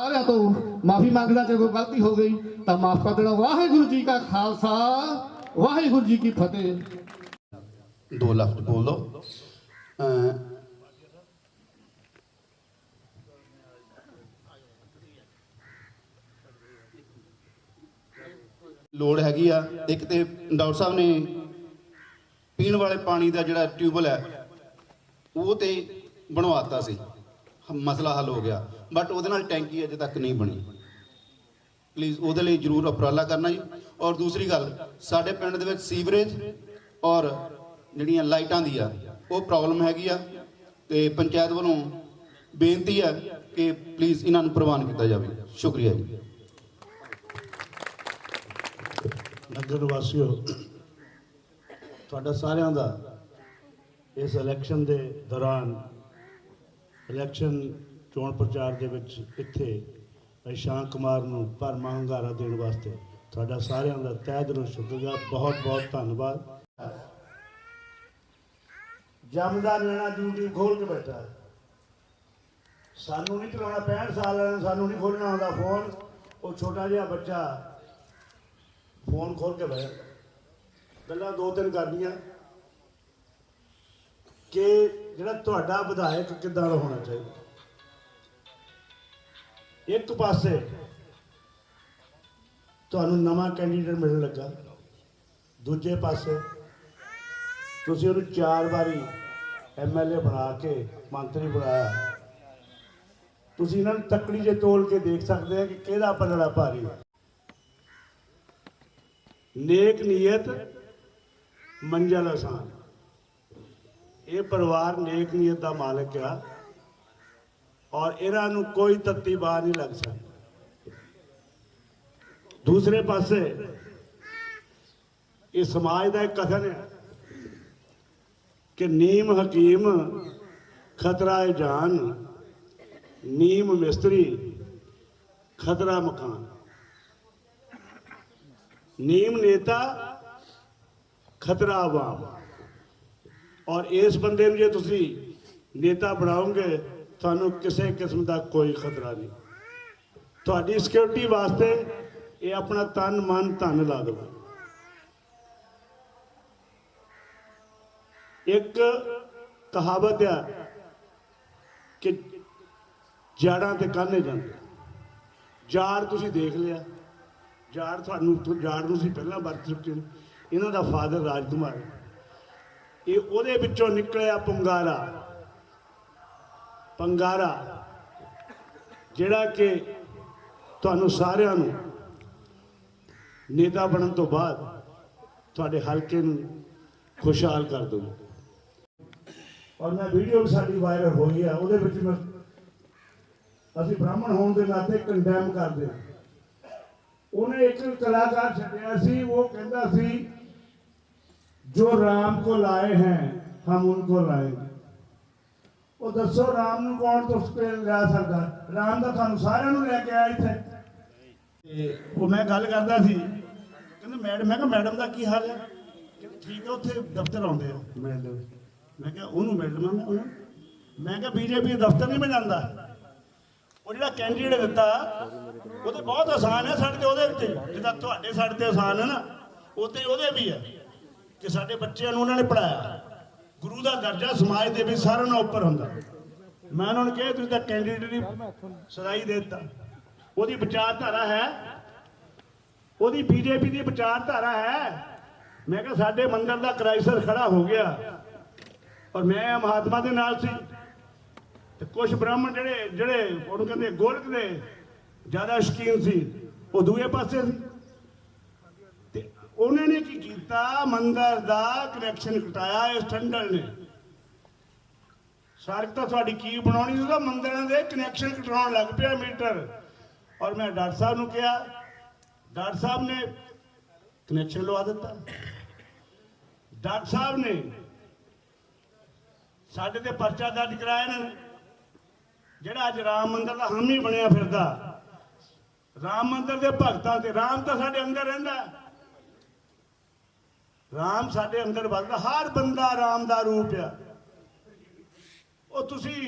ਸਾਰਿਆਂ ਤੋਂ ਮਾਫੀ ਮੰਗਦਾ ਜੇ ਕੋਈ ਗਲਤੀ ਹੋ ਗਈ, ਤਾਂ ਮਾਫ ਕਰ ਦੇਣਾ। ਵਾਹਿਗੁਰੂ ਜੀ ਕਾ ਖਾਲਸਾ, ਵਾਹਿਗੁਰੂ ਜੀ ਕੀ ਫਤਿਹ। ਦੋ ਲਫ਼ਜ਼ ਬੋਲ ਦੋ। ਲੋੜ ਹੈਗੀ ਆ। ਇੱਕ ਤੇ ਡਾਕਟਰ ਸਾਹਿਬ ਨੇ ਪੀਣ ਵਾਲੇ ਪਾਣੀ ਦਾ ਜਿਹੜਾ ਟਿਊਬਲ ਹੈ, ਉਹ ਤੇ ਬਣਵਾਤਾ ਸੀ। ਮਸਲਾ ਹੱਲ ਹੋ ਗਿਆ। ਬਟ ਉਹਦੇ ਨਾਲ ਟੈਂਕੀ ਅਜੇ ਤੱਕ ਨਹੀਂ ਬਣੀ। ਪਲੀਜ਼ ਉਹਦੇ ਲਈ ਜਰੂਰ ਉਪਰਾਲਾ ਕਰਨਾ ਜੀ। ਔਰ ਦੂਸਰੀ ਗੱਲ, ਸਾਡੇ ਪਿੰਡ ਦੇ ਵਿੱਚ ਸੀਵਰੇਜ ਔਰ ਜਿਹੜੀਆਂ ਲਾਈਟਾਂ ਦੀ ਆ, ਉਹ ਪ੍ਰੋਬਲਮ ਹੈਗੀ ਆ। ਤੇ ਪੰਚਾਇਤ ਵੱਲੋਂ ਬੇਨਤੀ ਹੈ ਕਿ ਪਲੀਜ਼ ਇਹਨਾਂ ਨੂੰ ਪ੍ਰਵਾਨ ਕੀਤਾ ਜਾਵੇ। ਸ਼ੁਕਰੀਆ ਜੀ। ਨਗਰ ਵਾਸੀਓ, ਤੁਹਾਡਾ ਸਾਰਿਆਂ ਦਾ ਇਸ ਇਲੈਕਸ਼ਨ ਦੇ ਦੌਰਾਨ ਇਲੈਕਸ਼ਨ ਚੋਣ ਪ੍ਰਚਾਰ ਦੇ ਵਿੱਚ ਇੱਥੇ ਇਸ਼ਾਨ ਕੁਮਾਰ ਨੂੰ ਭਰਮਾ ਹੰਗਾਰਾ ਦੇਣ ਵਾਸਤੇ ਤੁਹਾਡਾ ਸਾਰਿਆਂ ਦਾ ਤਹਿ ਦਿਲੋਂ ਸ਼ੁਕਰੀਆ, ਬਹੁਤ ਬਹੁਤ ਧੰਨਵਾਦ। ਜਮਦਾ ਲੈਣਾ ਡਿਊਟੀ ਖੋਲ ਕੇ ਬੈਠਾ। ਸਾਨੂੰ ਨਹੀਂ ਚਲਾਉਣਾ 65 ਸਾਲ ਵਾਲਿਆਂ ਨੂੰ ਸਾਨੂੰ ਨਹੀਂ ਖੋਲਣਾ ਆਉਂਦਾ ਫੋਨ। ਉਹ ਛੋਟਾ ਜਿਹਾ ਬੱਚਾ ਫੋਨ ਖੋਲ ਕੇ ਬੈਠਾ ਗੱਲਾਂ ਦੋ ਤਿੰਨ ਕਰਨੀਆਂ। ਕਿ ਜਿਹੜਾ ਤੁਹਾਡਾ ਵਿਧਾਇਕ ਕਿੱਦਾਂ ਦਾ ਹੋਣਾ ਚਾਹੀਦਾ? ਇੱਕ ਪਾਸੇ ਤੁਹਾਨੂੰ ਨਵਾਂ ਕੈਂਡੀਡੇਟ ਮਿਲਣ ਲੱਗਾ, ਦੂਜੇ ਪਾਸੇ ਤੁਸੀਂ ਉਹਨੂੰ ਚਾਰ ਵਾਰੀ ਐਮਐਲਏ ਬਣਾ ਕੇ, ਮੰਤਰੀ ਬਣਾਇਆ। ਤੁਸੀਂ ਇਹਨਾਂ ਨੂੰ ਤੱਕੜੀ ਜੇ ਤੋਲ ਕੇ ਦੇਖ ਸਕਦੇ ਆ ਕਿ ਕਿਹਦਾ ਪਲੜਾ ਭਾਰੀ ਹੈ ਨੇਕ ਨੀਅਤ, ਮੰਜ਼ਲ ਆਸਾਨ। ਇਹ ਪਰਿਵਾਰ ਨੇਕ ਨੀਅਤ ਦਾ ਮਾਲਕ ਆ। ਔਰ ਇਹਨਾਂ ਨੂੰ ਕੋਈ ਤੱਤੀ ਬਾਹ ਨਹੀਂ ਲੱਗ ਸਕਦੀ। ਦੂਸਰੇ ਪਾਸੇ, ਇਹ ਸਮਾਜ ਦਾ ਇੱਕ ਕਥਨ ਹੈ ਕਿ ਨੀਮ ਹਕੀਮ, ਖਤਰਾ ਹੈ ਜਾਨ, ਨੀਮ ਮਿਸਤਰੀ, ਖਤਰਾ ਮਕਾਨ। ਨੀਮ ਨੇਤਾ, ਖਤਰਾ ਆਵਾਮ। ਔਰ ਇਸ ਬੰਦੇ ਨੂੰ ਜੇ ਤੁਸੀਂ ਨੇਤਾ ਬਣਾਓਗੇ ਤੁਹਾਨੂੰ ਕਿਸੇ ਕਿਸਮ ਦਾ ਕੋਈ ਖਤਰਾ ਨਹੀਂ। ਤੁਹਾਡੀ ਸਿਕਿਉਰਿਟੀ ਵਾਸਤੇ ਇਹ ਆਪਣਾ ਤਨ, ਮਨ, ਧਨ ਲਾ ਦੇਵੇ ਇੱਕ ਕਹਾਵਤ ਆ ਕਿ ਜਾੜਾਂ ਤੇ ਕਾਹਨੇ ਜਾਂਦੇ। ਜਾੜ ਤੁਸੀਂ ਦੇਖ ਲਿਆ। ਜਾੜ ਤੁਹਾਨੂੰ, ਜਾੜ ਨੂੰ ਸੀ ਪਹਿਲਾਂ ਵਰਤ ਚੁੱਕੇ ਇਹਨਾਂ ਦਾ ਫਾਦਰ ਰਾਜਕੁਮਾਰ ਹੈ। ਇਹ ਉਹਦੇ ਵਿੱਚੋਂ ਨਿਕਲਿਆ ਪੰਗਾਰਾ। ਪੰਗਾਰਾ, ਜਿਹੜਾ ਕਿ ਤੁਹਾਨੂੰ ਸਾਰਿਆਂ ਨੂੰ ਨੇਤਾ ਬਣਨ ਤੋਂ ਬਾਅਦ ਤੁਹਾਡੇ ਹਲਕੇ ਨੂੰ ਖੁਸ਼ਹਾਲ ਕਰ ਦਊ ਔਰ ਮੈਂ ਵੀਡੀਓ ਵੀ ਸਾਡੀ ਵਾਇਰਲ ਹੋਈ ਆ, ਉਹਦੇ ਵਿੱਚ ਮੈਂ ਅਸੀਂ ਬ੍ਰਾਹਮਣ ਹੋਣ ਦੇ ਨਾਤੇ ਕੰਡੈਮ ਕਰਦੇ ਹਾਂ ਉਹਨੇ ਇੱਕ ਕਲਾਕਾਰ ਛੱਡਿਆ ਸੀ, ਉਹ ਕਹਿੰਦਾ ਸੀ, ਜੋ ਰਾਮ ਕੋ ਲਾਏ ਹੈ, ਹਮ ਉनको ਲਾਏਂਗੇ। ਉਹ ਦੱਸੋ ਰਾਮ ਨੂੰ ਕੌਣ ਤੁਸ ਕੇ ਲਿਆ ਸਕਦਾ? ਰਾਮ ਦਾ ਤੁਹਾਨੂੰ ਸਾਰਿਆਂ ਨੂੰ ਲੈ ਕੇ ਆਇਆ ਇੱਥੇ। ਤੇ ਉਹ ਮੈਂ ਗੱਲ ਕਰਦਾ ਸੀ ਕਹਿੰਦਾ ਮੈਡਮ ਮੈਂ ਕਿਹਾ ਮੈਡਮ ਦਾ ਕੀ ਹਾਲ ਹੈ? ਕਹਿੰਦਾ ਠੀਕ ਹੈ ਉੱਥੇ ਦਫ਼ਤਰ ਆਉਂਦੇ ਆ। ਲਓ ਮੈਂ ਕਿਹਾ ਉਹਨੂੰ ਲਵਾਂ ਮੈਂ ਉਹਨੂੰ। ਮੈਂ ਕਿਹਾ ਬੀਜੇਪੀ ਦਫ਼ਤਰ ਨਹੀਂ ਮੈਂ ਜਾਂਦਾ। ਉਹ ਜਿਹੜਾ ਕੈਂਡੀਡੇਟ ਦਿੱਤਾ ਉਹ ਤੇ ਬਹੁਤ ਆਸਾਨ ਹੈ ਸਾਡੇ ਤੇ ਉਹਦੇ ਉੱਤੇ। ਜਿੱਦਾਂ ਤੁਹਾਡੇ ਸਾਡੇ ਤੇ ਆਸਾਨ ਹੈ ਨਾ ਉੱਤੇ ਉਹਦੇ ਵੀ ਹੈ ਕਿ ਸਾਡੇ ਬੱਚਿਆਂ ਨੂੰ ਉਹਨਾਂ ਨੇ ਪੜਾਇਆ ਗੁਰੂ ਦਾ ਦਰਜਾ ਸਮਾਜ ਦੇ ਵਿੱਚ ਸਾਰਿਆਂ ਨਾਲੋਂ ਉੱਪਰ ਹੁੰਦਾ। ਮੈਂ ਉਹਨਾਂ ਨੂੰ ਕਿਹਾ ਤੁਸੀਂ ਤਾਂ ਕੈਂਡੀਡੇਟ ਦੀ ਸਦਾਈ ਦੇ ਦਿੱਤਾ। ਉਹਦੀ ਵਿਚਾਰਧਾਰਾ ਹੈ। ਉਹਦੀ ਬੀਜੇਪੀ ਦੀ ਵਿਚਾਰਧਾਰਾ ਹੈ। ਮੈਂ ਕਿਹਾ ਸਾਡੇ ਮੰਦਰ ਦਾ ਕ੍ਰਾਈਸਿਸ ਖੜਾ ਹੋ ਗਿਆ। ਔਰ ਮੈਂ ਮਹਾਤਮਾ ਦੇ ਨਾਲ ਸੀ। ਤੇ ਕੁਝ ਬ੍ਰਾਹਮਣ ਜਿਹੜੇ ਜਿਹੜੇ ਉਹਨੂੰ ਕਹਿੰਦੇ ਗੋਲਕ ਦੇ ਜ਼ਿਆਦਾ ਸ਼ਕੀਨ ਸੀ ਉਹ ਦੂਏ ਪਾਸੇ ਸੀ। ਉਹਨਾਂ ਨੇ ਕੀ ਕੀਤਾ? ਮੰਦਰ ਦਾ ਕਨੈਕਸ਼ਨ ਕਟਾਇਆ ਇਸ ਟੰਡਲ ਨੇ। ਸੜਕ ਤਾਂ ਤੁਹਾਡੀ ਕੀ ਬਣਾਉਣੀ ਸੀ? ਤਾਂ ਮੰਦਰਾਂ ਦੇ ਕਨੈਕਸ਼ਨ ਕਟਾਉਣ ਲੱਗ ਪਿਆ ਮੀਟਰ। ਔਰ ਮੈਂ ਡਾਕਟਰ ਸਾਹਿਬ ਨੂੰ ਕਿਹਾ, ਡਾਕਟਰ ਸਾਹਿਬ ਨੇ ਕਨੈਕਸ਼ਨ ਲਵਾ ਦਿੱਤਾ। ਡਾਕਟਰ ਸਾਹਿਬ ਨੇ ਸਾਡੇ ਤੇ ਪਰਚਾ ਦਰਜ ਕਰਾਇਆ ਨੇ। ਜਿਹੜਾ ਅੱਜ ਰਾਮ ਮੰਦਿਰ ਦਾ ਹਾਮੀ ਬਣਿਆ ਫਿਰਦਾ, ਰਾਮ ਮੰਦਿਰ ਦੇ ਭਗਤਾਂ ਤੇ, ਰਾਮ ਤਾਂ ਸਾਡੇ ਅੰਦਰ ਰਹਿੰਦਾ। ਰਾਮ ਸਾਡੇ ਅੰਦਰ ਵੱਸਦਾ ਹਰ ਬੰਦਾ ਰਾਮ ਦਾ ਰੂਪ ਆ। ਉਹ ਤੁਸੀਂ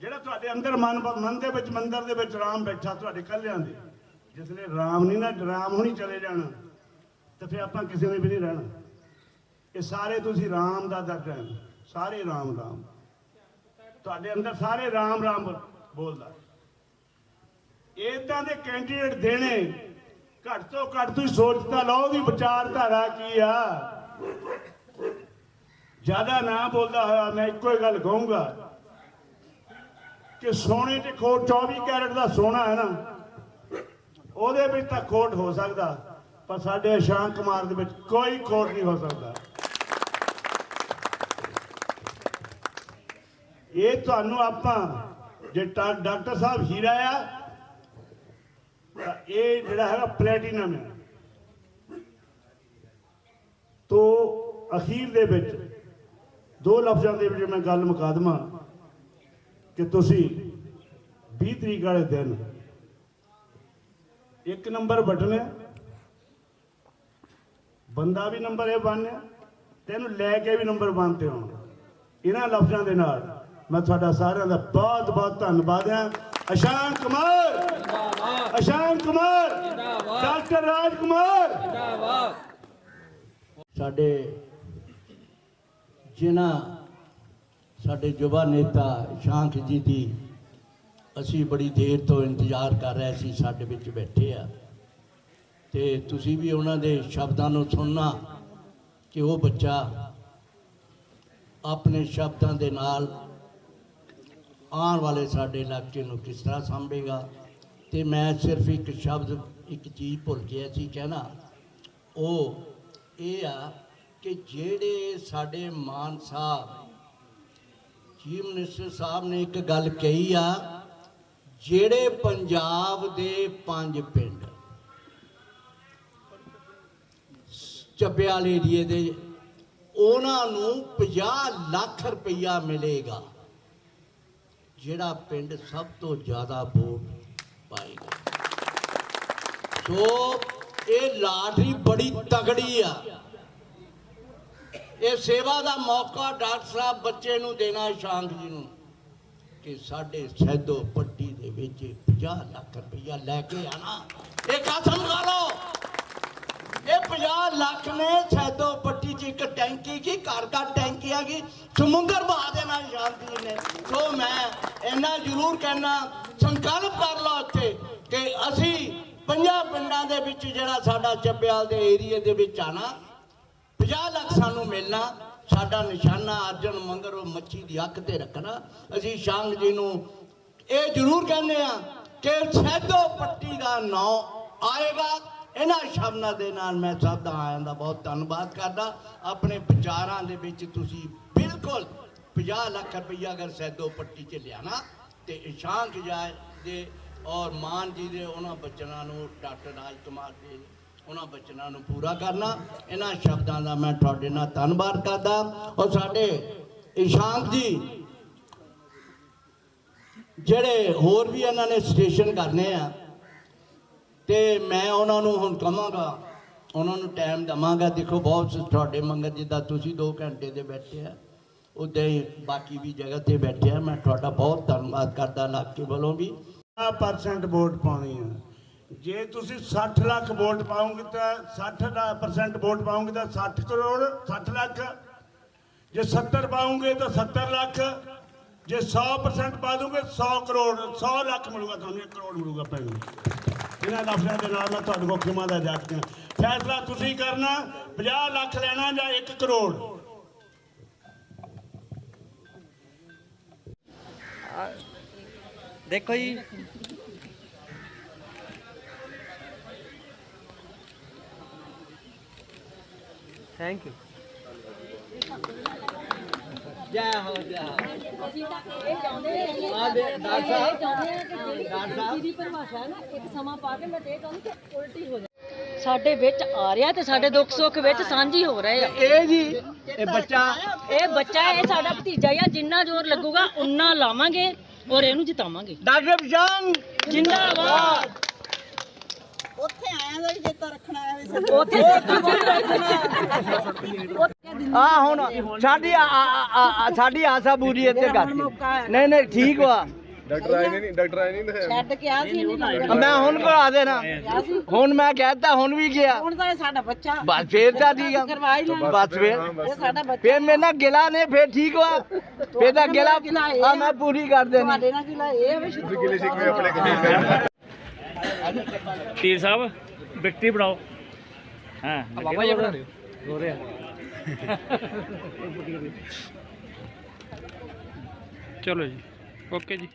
ਜਿਹੜਾ ਤੁਹਾਡੇ ਅੰਦਰ ਮਨ ਮਨ ਦੇ ਵਿੱਚ, ਮੰਦਰ ਦੇ ਵਿੱਚ ਰਾਮ ਬੈਠਾ ਤੁਹਾਡੇ ਕੱਲਿਆਂ ਦੇ ਜਿਸ ਰਾਮ ਨਹੀਂ ਨਾ, ਰਾਮ ਹੁਣੀ ਚਲੇ ਜਾਣਾ, ਤੇ ਫਿਰ ਆਪਾਂ ਕਿਸੇ ਨੇ ਵੀ ਨਹੀਂ ਰਹਿਣਾ। ਇਹ ਸਾਰੇ ਤੁਸੀਂ ਰਾਮ ਦਾ ਦਰਜਾ ਸਾਰੇ ਰਾਮ ਰਾਮ। ਤੁਹਾਡੇ ਅੰਦਰ ਸਾਰੇ ਰਾਮ ਰਾਮ ਬੋਲਦਾ। ਇਦਾਂ ਦੇ ਕੈਂਡੀਡੇਟ ਦੇਣੇ ਘੱਟ ਤੋਂ ਘੱਟ ਤੁਸੀਂ ਸੋਚ ਤਾਂ ਲਓ ਉਹਦੀ ਵਿਚਾਰਧਾਰਾ ਕੀ ਆ। ਜ਼ਿਆਦਾ ਨਾ ਬੋਲਦਾ ਹੋਇਆ ਮੈਂ ਇੱਕੋ ਹੀ ਗੱਲ ਕਹੂੰਗਾ ਕਿ ਸੋਨੇ ਚ ਖੋਟ 24 ਕੈਰਟ ਦਾ ਸੋਨਾ ਹੈ ਨਾ, ਉਹਦੇ ਵਿੱਚ ਤਾਂ ਖੋਟ ਹੋ ਸਕਦਾ, ਪਰ ਸਾਡੇ ਸ਼ਾਂਤ ਕੁਮਾਰ ਦੇ ਵਿੱਚ ਕੋਈ ਖੋਟ ਨਹੀਂ ਹੋ ਸਕਦਾ। ਇਹ ਤੁਹਾਨੂੰ ਆਪਾਂ, ਜੇ ਡਾਕਟਰ ਸਾਹਿਬ ਹੀਰਾ ਆ ਇਹ ਜਿਹੜਾ ਹੈਗਾ ਪਲੈਟੀਨਮ ਹੈ। ਤੋਂ ਅਖੀਰ ਦੇ ਵਿੱਚ ਦੋ ਲਫ਼ਜ਼ਾਂ ਦੇ ਵਿੱਚ ਮੈਂ ਗੱਲ ਮੁਕਾ ਕਿ ਤੁਸੀਂ 20 ਤਰੀਕ ਵਾਲੇ ਦਿਨ ਇੱਕ ਨੰਬਰ ਬਟਨ ਬੰਦਾ ਵੀ ਨੰਬਰ ਇਹ ਬਣਿਆ, ਤੈਨੂੰ ਲੈ ਕੇ ਵੀ ਨੰਬਰ ਬਣ ਤੇ ਹੋਣਾ ਇਹਨਾਂ ਲਫ਼ਜ਼ਾਂ ਦੇ ਨਾਲ ਮੈਂ ਤੁਹਾਡਾ ਸਾਰਿਆਂ ਦਾ ਬਹੁਤ ਬਹੁਤ ਧੰਨਵਾਦ ਹਾਂ। ਅਸ਼ਾਂਕ ਕੁਮਾਰ। ਅਸ਼ਾਂਕ ਕੁਮਾਰ। ਡਾਕਟਰ ਰਾਜ ਕੁਮਾਰ। ਸਾਡੇ ਜਿਨ੍ਹਾਂ ਸਾਡੇ ਯੁਵਾ ਨੇਤਾ ਸ਼ਾਂਖ ਜੀ ਦੀ ਅਸੀਂ ਬੜੀ ਦੇਰ ਤੋਂ ਇੰਤਜ਼ਾਰ ਕਰ ਰਹੇ ਸੀ ਸਾਡੇ ਵਿੱਚ ਬੈਠੇ ਆ। ਤੇ ਤੁਸੀਂ ਵੀ ਉਹਨਾਂ ਦੇ ਸ਼ਬਦਾਂ ਨੂੰ ਸੁਣਨਾ ਕਿ ਉਹ ਬੱਚਾ ਆਪਣੇ ਸ਼ਬਦਾਂ ਦੇ ਨਾਲ ਆਉਣ ਵਾਲੇ ਸਾਡੇ ਇਲਾਕੇ ਨੂੰ ਕਿਸ ਤਰ੍ਹਾਂ ਸੰਭੇਗਾ? ਤੇ ਮੈਂ ਸਿਰਫ ਇੱਕ ਸ਼ਬਦ, ਇੱਕ ਚੀਜ਼ ਭੁੱਲ ਗਿਆ ਸੀ ਕਹਿਣਾ। ਉਹ ਇਹ ਆ ਕਿ ਜਿਹੜੇ ਸਾਡੇ ਮਾਨ ਸਾਹਿਬ, ਚੀਫ ਮਿਨਿਸਟਰ ਸਾਹਿਬ ਨੇ ਇੱਕ ਗੱਲ ਕਹੀ ਆ, ਜਿਹੜੇ ਪੰਜਾਬ ਦੇ ਪੰਜ ਪਿੰਡ ਚੱਬਿਆਲ ਏਰੀਏ ਦੇ, ਉਹਨਾਂ ਨੂੰ 50 ਲੱਖ ਰੁਪਈਆ ਮਿਲੇਗਾ। ਜਿਹੜਾ ਪਿੰਡ ਸਭ ਤੋਂ ਜ਼ਿਆਦਾ ਵੋਟ ਪਾਏਗਾ। ਸੋ ਇਹ ਲਾਟਰੀ ਬੜੀ ਤਗੜੀ ਆ। ਇਹ ਸੇਵਾ ਦਾ ਮੌਕਾ ਡਾਕਟਰ ਸਾਹਿਬ ਬੱਚੇ ਨੂੰ ਦੇਣਾ ਸ਼ਾਂਤ ਜੀ ਨੂੰ, ਕਿ ਸਾਡੇ ਸੈਦੋ ਪੱਟੀ ਦੇ ਵਿੱਚ 50 ਲੱਖ ਰੁਪਇਆ ਲੈ ਕੇ ਆਣਾ ਇਹ ਕਸਮ ਖਾ ਲਓ। ਇਹ 50 ਲੱਖ ਨੇ ਸੈਦੋ ਪੱਟੀ ਇੱਕ ਟੈਂਕੀ ਕੀ ਘਰ ਘਰ ਟੈਂਕੀ ਆ ਸਮੁੰਦਰ ਬਹਾ ਦੇਣਾ ਸ਼ਾਂਤੀ ਨੇ। ਸੋ ਮੈਂ ਇੰਨਾ ਜ਼ਰੂਰ ਕਹਿਣਾ ਸੰਕਲਪ ਕਰ ਲਓ ਇੱਥੇ ਕਿ ਅਸੀਂ ਪੰਜਾਂ ਪਿੰਡਾਂ ਦੇ ਵਿੱਚ ਜਿਹੜਾ ਸਾਡਾ ਚੱਬਿਆਲ ਦੇ ਏਰੀਏ ਦੇ ਵਿੱਚ ਆਣਾ 50 ਲੱਖ ਸਾਨੂੰ ਮਿਲਣਾ, ਸਾਡਾ ਨਿਸ਼ਾਨਾ ਅਰਜਨ ਮੰਗਰ ਉਹ ਮੱਛੀ ਦੀ ਅੱਖ ਤੇ ਰੱਖਣਾ। ਅਸੀਂ ਸ਼ਾਂਗ ਜੀ ਨੂੰ ਇਹ ਜ਼ਰੂਰ ਕਹਿੰਦੇ ਆ ਕਿ ਸੈਦੋ ਪੱਟੀ ਦਾ ਨਾਂ ਆਏਗਾ। ਇਹਨਾਂ ਸ਼ਬਦਾਂ ਦੇ ਨਾਲ ਮੈਂ ਸਭ ਦਾ ਆਇਆਂ ਦਾ ਬਹੁਤ ਧੰਨਵਾਦ ਕਰਦਾ। ਆਪਣੇ ਵਿਚਾਰਾਂ ਦੇ ਵਿੱਚ ਤੁਸੀਂ ਬਿਲਕੁਲ 50 ਲੱਖ ਰੁਪਈਆ ਅਗਰ ਸੈਦੋ ਪੱਟੀ 'ਚ ਲਿਆਣਾ ਤੇ ਇਸ਼ਾਂਕ ਜਾਏ ਦੇ ਔਰ ਮਾਨ ਜੀ ਦੇ ਉਹਨਾਂ ਬਚਨਾਂ ਨੂੰ ਡਾਕਟਰ ਰਾਜ ਕੁਮਾਰ ਦੇ ਉਹਨਾਂ ਬਚਨਾਂ ਨੂੰ ਪੂਰਾ ਕਰਨਾ। ਇਹਨਾਂ ਸ਼ਬਦਾਂ ਦਾ ਮੈਂ ਤੁਹਾਡੇ ਨਾਲ ਧੰਨਵਾਦ ਕਰਦਾ। ਔਰ ਸਾਡੇ ਇਸ਼ਾਂਕ ਜੀ, ਜਿਹੜੇ ਹੋਰ ਵੀ ਇਹਨਾਂ ਨੇ ਸਟੇਸ਼ਨ ਕਰਨੇ ਆ ਤੇ ਮੈਂ ਉਹਨਾਂ ਨੂੰ ਹੁਣ ਕਹਾਂਗਾ ਉਹਨਾਂ ਨੂੰ ਟਾਈਮ ਦਵਾਂਗਾ। ਦੇਖੋ, ਬਹੁਤ ਤੁਹਾਡੇ ਮੰਗਰ ਜਿੱਦਾਂ ਤੁਸੀਂ 2 ਘੰਟੇ ਦੇ ਬੈਠੇ ਆ, ਉਦਾਂ ਹੀ ਬਾਕੀ ਵੀ ਜਗ੍ਹਾ ਤੇ ਬੈਠੇ ਆ। ਮੈਂ ਤੁਹਾਡਾ ਬਹੁਤ ਧੰਨਵਾਦ ਕਰਦਾ ਇਲਾਕੇ ਵੱਲੋਂ ਵੀ। 50% ਵੋਟ ਪਾਉਣੀ ਆ? ਜੇ ਤੁਸੀਂ 60 ਲੱਖ ਵੋਟ ਪਾਓਗੇ ਤਾਂ 60% ਵੋਟ ਪਾਉਂਗੇ ਤਾਂ 60 ਕਰੋੜ 60 ਲੱਖ। ਜੇ 70 ਪਾਉਂਗੇ ਤਾਂ 70 ਲੱਖ। ਜੇ 100% ਪਾ ਦੋਗੇ 100 ਕਰੋੜ 100 ਲੱਖ ਮਿਲੂਗਾ ਤੁਹਾਨੂੰ 1 ਕਰੋੜ ਮਿਲੂਗਾ ਪੈਣ ਇਹਨਾਂ ਲਫ਼ਜ਼ਾਂ ਦੇ ਨਾਲ ਮੈਂ ਤੁਹਾਡੇ ਕੋਲ ਖਿਮਾ ਦਾ ਜਾਗਦਾ ਫੈਸਲਾ ਤੁਸੀਂ ਕਰਨਾ 50 ਲੱਖ ਲੈਣਾ ਜਾਂ 1 ਕਰੋੜ? ਦੇਖੋ ਜੀ। ਥੈਂਕ ਯੂ ਜੈ ਹੋ ਜੈ ਹੋ। ਅਸੀਂ ਤਾਂ ਇਹ ਚਾਹੁੰਦੇ ਹਾਂ ਆ ਦੇ ਡਾਕਟਰ ਸਾਹਿਬ। ਚਾਹੁੰਦੇ ਹਾਂ ਕਿ ਜਿਹੜੀ ਡਾਕਟਰ ਸਾਹਿਬ। ਦੀ ਪਰਿਭਾਸ਼ਾ ਹੈ ਨਾ ਇੱਕ ਸਮਾਂ ਪਾ ਕੇ ਮੈਂ ਤੇ ਇਹ ਚਾਹੁੰਦੀ ਕਿ ਉਲਟੀ ਹੋ ਜਾਏ। ਸਾਡੇ ਵਿੱਚ ਆ ਰਿਹਾ ਤੇ ਸਾਡੇ ਦੁੱਖ ਸੁੱਖ ਵਿੱਚ ਸਾਂਝੀ ਹੋ ਰਹੇ ਆ। ਇਹ ਜੀ ਇਹ ਬੱਚਾ ਇਹ ਬੱਚਾ ਇਹ ਸਾਡਾ ਭਤੀਜਾ ਆ ਜਿੰਨਾ ਜ਼ੋਰ ਲੱਗੂਗਾ ਉਨਾ ਲਾਵਾਂਗੇ ਔਰ ਇਹਨੂੰ ਜਿਤਾਵਾਂਗੇ। ਡਾਕਟਰ ਬਿਸ਼ਾਨ ਜਿੰਦਾਬਾਦ। ਉੱਥੇ ਆਇਆ ਦਾ ਵੀ ਚੇਤਾ ਰੱਖਣਾ ਹੈ ਵੀ ਉੱਥੇ ਆ ਹੁਣ ਸਾਡੀ ਆ- ਆ- ਆ- ਆ- ਸਾਡੀ ਆਸਾ ਪੂਰੀ ਇੱਥੇ ਕਰਤੀ। ਨਹੀਂ ਨਹੀਂ ਠੀਕ ਵਾ। ਛੱਡ ਕੇ ਆ ਸੀ ਨਹੀਂ ਮੈਂ ਹੁਣ ਕਰਾ ਦੇਣਾ ਹੁਣ ਮੈਂ ਕਹਿਤਾ ਹੁਣ ਵੀ ਗਿਆ। ਹੁਣ ਤਾਂ ਇਹ ਸਾਡਾ ਬੱਚਾ। ਬਸ ਫੇਰ ਤਾਂ ਠੀਕ ਆ। ਕਰਵਾ ਹੀ ਲੈਣਾ। ਬਸ ਫੇਰ। ਇਹ ਸਾਡਾ ਬੱਚਾ। ਫੇਰ ਮੇਰੇ ਨਾਲ ਗਿਲਾ ਨੇ ਫੇਰ ਠੀਕ ਵਾ। ਫੇਰ ਤਾਂ ਗਿਲਾ ਆ ਮੈਂ ਪੂਰੀ ਕਰ ਦੇਣੀ। ਤੁਹਾਡੇ ਨਾਲ ਕਿਲਾ ਇਹ ਵੀ ਸ਼ੁਰੂ ਤੀਰ ਸਾਹਿਬ ਵਿਕਟੀ ਬਣਾਓ। ਹਾਂ ਬਾਬਾ ਜੀ ਬਣਾ ਹੋ ਰਿਹਾ। ਚਲੋ ਜੀ ਓਕੇ ਜੀ।